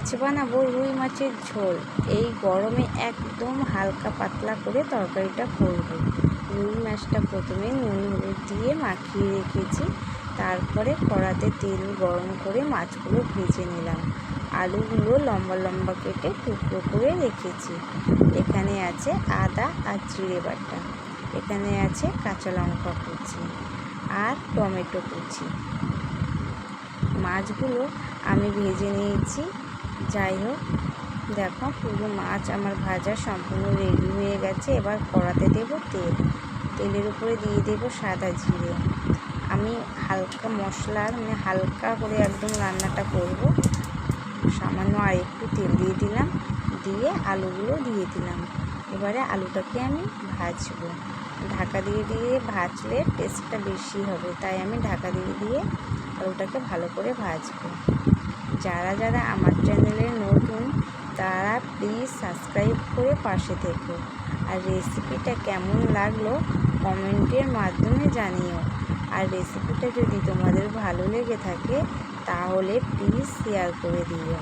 আজ বানাবো, রুই মাছের ঝোল। এই গরমে একদম হালকা পাতলা করে তরকারিটা করব। রুই মাছটা প্রথমে নুন হলুদ দিয়ে মাখিয়ে রেখেছি। তারপরে কড়াতে তেল গরম করে মাছগুলো ভেজে নিলাম। আলুগুলো লম্বা লম্বা কেটে টুকরো করে রেখেছি। এখানে আছে আদা আর জিরে বাটা। এখানে আছে কাঁচা লঙ্কা কুচি আর টমেটো কুচি। মাছগুলো আমি ভেজে নিয়েছি। যাই হোক, দেখো পুরো মাছ আমার ভাজা সম্পূর্ণ রেডি হয়ে গেছে। এবার কড়াতে দেব তেল। তেলের উপরে দিয়ে দেব সাদা জিরে। আমি হালকা মশলার মানে হালকা করে একদম রান্নাটা করব। সামান্য আর একটু তেল দিয়ে দিলাম, দিয়ে আলুগুলো দিয়ে দিলাম। এবারে আলুটাকে আমি ভাজবো। ঢাকা দিয়ে দিয়ে ভাজলে টেস্টটা বেশি হবে, তাই আমি ঢাকা দিয়ে দিয়ে আলুটাকে ভালো করে ভাজবো। যারা যারা আমার চ্যানেলে নতুন, তারা প্লিজ সাবস্ক্রাইব করে পাশে থেকো। আর রেসিপিটা কেমন লাগল কমেন্টের মাধ্যমে জানিও। আর রেসিপিটা যদি তোমাদের ভালো লেগে থাকে, তাহলে প্লিজ শেয়ার করে দিও।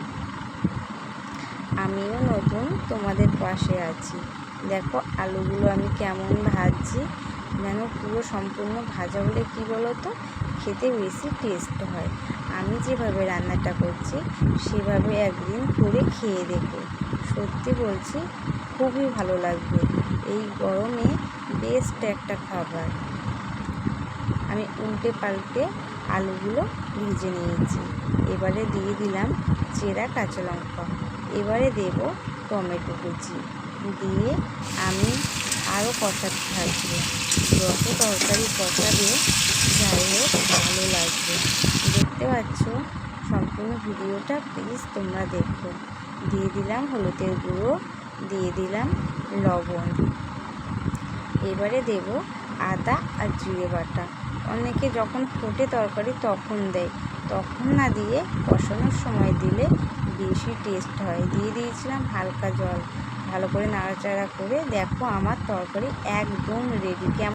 আমিও নতুন তোমাদের পাশে আছি। দেখো আলুগুলো আমি কেমন ভাজছি। যেন পুরো সম্পূর্ণ ভাজা হলে কী বলো তো খেতে বেশি টেস্ট হয়। আমি যেভাবে রান্নাটা করছি, সেভাবে একদিন করে খেয়ে দেখো। সত্যি বলছি, খুবই ভালো লাগবে। এই গরমে বেস্ট একটা খাবার। আমি উল্টে পাল্টে আলুগুলো ভেজে নিয়েছি। এবারে দিয়ে দিলাম চেরা কাঁচা লঙ্কা। এবারে দেব টমেটো কুচি। দিয়ে আমি আরও কষাতে থাকব যত তরকারি কষাবে, যাই হোক, ভালো লাগবে। দেখতে পাচ্ছ? সম্পূর্ণ ভিডিওটা প্লিজ তোমরা দেখো। দিয়ে দিলাম হলুদের গুঁড়ো, দিয়ে দিলাম লবণ। এবারে দেব আদা আর জিরে বাটা। অনেকে যখন ফোটে তরকারি তখন দেয়। তখন না দিয়ে কষানোর সময় দিলে বেশি টেস্ট হয়। দিয়ে দিয়েছিলাম হালকা জল। ভালো করে নাড়াচাড়া করে দেখো আমার তরকারি একদম রেডি কেমন